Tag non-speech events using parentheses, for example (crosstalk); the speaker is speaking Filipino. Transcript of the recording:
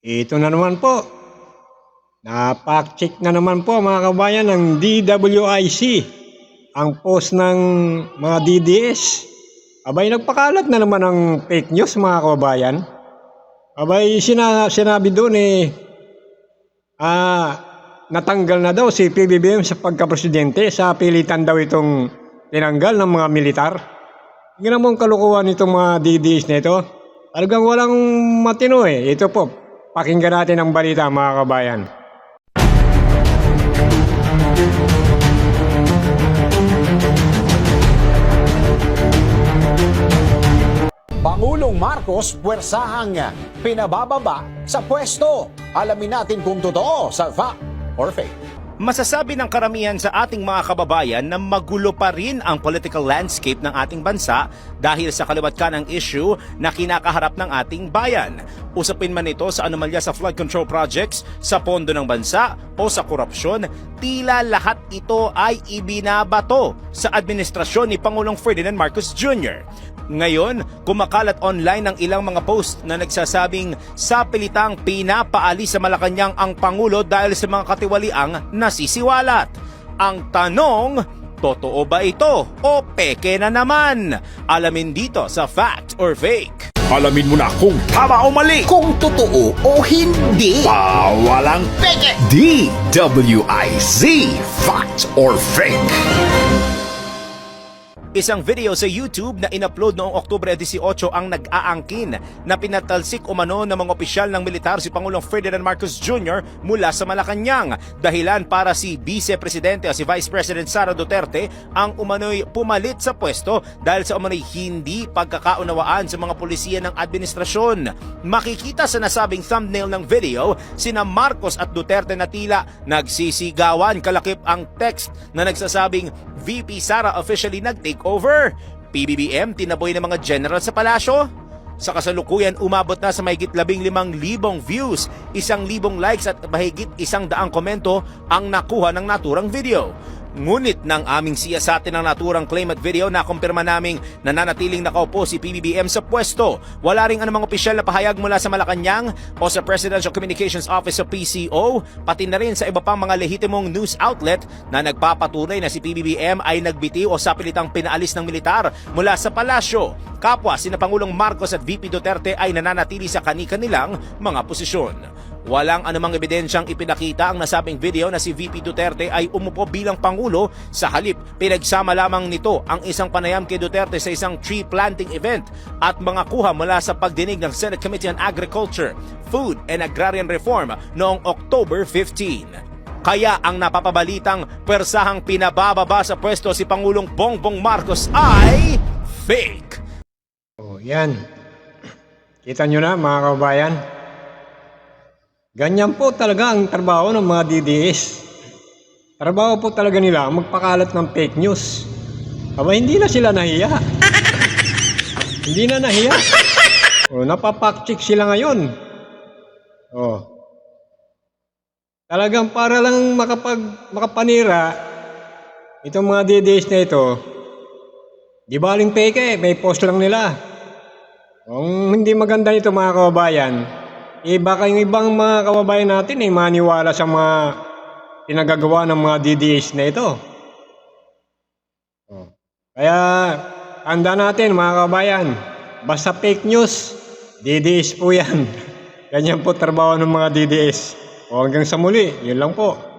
Ito na naman po. Napak-check na naman po mga kabayan ng DWIC. Ang post ng mga DDS. Abay, nagpakalat na naman ng fake news mga kabayan. Abay, sina, sinabi doon eh, ah, natanggal na daw si PBBM sa pagkapresidente sa pilitan daw itong tinanggal ng mga militar. Tingnan mo ang kalukuhan nitong mga DDS na ito. Talagang walang matino eh. Ito po, pakinggan natin ang balita mga kabayan. Pangulong Marcos puwersahang pinabababa sa pwesto. Alamin natin kung totoo sa fact or fake. Masasabi ng karamihan sa ating mga kababayan na magulo pa rin ang political landscape ng ating bansa dahil sa kaliwat ka ng issue na kinakaharap ng ating bayan. Usapin man ito sa anomalya sa flood control projects, sa pondo ng bansa o sa korupsyon, tila lahat ito ay ibinabato sa administrasyon ni Pangulong Ferdinand Marcos Jr. Ngayon, kumakalat online ang ilang mga post na nagsasabing sa pilitang pinapaalis sa Malacanang ang Pangulo dahil sa mga katiwaliang nasisiwalat. Ang tanong, totoo ba ito o peke na naman? Alamin dito sa Fact or Fake. Alamin mo na kung tama o mali. Kung totoo o hindi. Bawalang peke. D-W-I-Z. Fact or fake. Isang video sa YouTube na inupload noong Oktubre 18 ang nag-aangkin na pinatalsik umano ng mga opisyal ng militar si Pangulong Ferdinand Marcos Jr. mula sa Malacanang. Dahilan para si Vice Presidente o si Vice President Sara Duterte ang umano'y pumalit sa pwesto dahil sa umano'y hindi pagkakaunawaan sa mga pulisiya ng administrasyon. Makikita sa nasabing thumbnail ng video, sina Marcos at Duterte na tila nagsisigawan kalakip ang text na nagsasabing VP Sara officially nag-take over. PBBM tinaboy ng mga general sa palasyo. Sa kasalukuyan, umabot na sa mahigit 15,000 views, isang libong likes at mahigit isang daang komento ang nakuha ng naturang video. Ngunit ng aming siyasatin ng naturang claim at video na kumpirma naming nananatiling nakaupo si PBBM sa pwesto. Wala ring anumang opisyal na pahayag mula sa Malacanang o sa Presidential Communications Office o PCO, pati na rin sa iba pang mga lehitimong news outlet na nagpapatunay na si PBBM ay nagbitiw o sapilitang pinaalis ng militar mula sa palasyo. Kapwa sina Pangulong Marcos at VP Duterte ay nananatili sa kani-kanilang mga posisyon. Walang anumang ebidensyang ipinakita ang nasabing video na si VP Duterte ay umupo bilang Pangulo. Sa halip, pinagsama lamang nito ang isang panayam kay Duterte sa isang tree planting event at mga kuha mula sa pagdinig ng Senate Committee on Agriculture, Food and Agrarian Reform noong October 15. Kaya ang napapabalitang persahang pinabababa sa pwesto si Pangulong Bongbong Marcos ay fake. Oh, yan. Kita nyo na mga kababayan. Ganyan po talaga ang trabaho ng mga DDS. Trabaho po talaga nila magpakalat ng fake news. Aba, hindi na sila nahiya. (laughs) hindi na nahiya. O, napapakchik sila ngayon. O. Talagang para lang makapag, makapanira, itong mga DDS na ito, di baling peke, may post lang nila. Kung hindi maganda nito mga kababayan, eh baka yung ibang mga kababayan natin eh maniwala sa mga pinagagawa ng mga DDS na ito. Oh. Kaya tanda natin mga kababayan, basta fake news, DDS po yan. (laughs) Ganyan po trabaho ng mga DDS. O hanggang sa muli, yun lang po.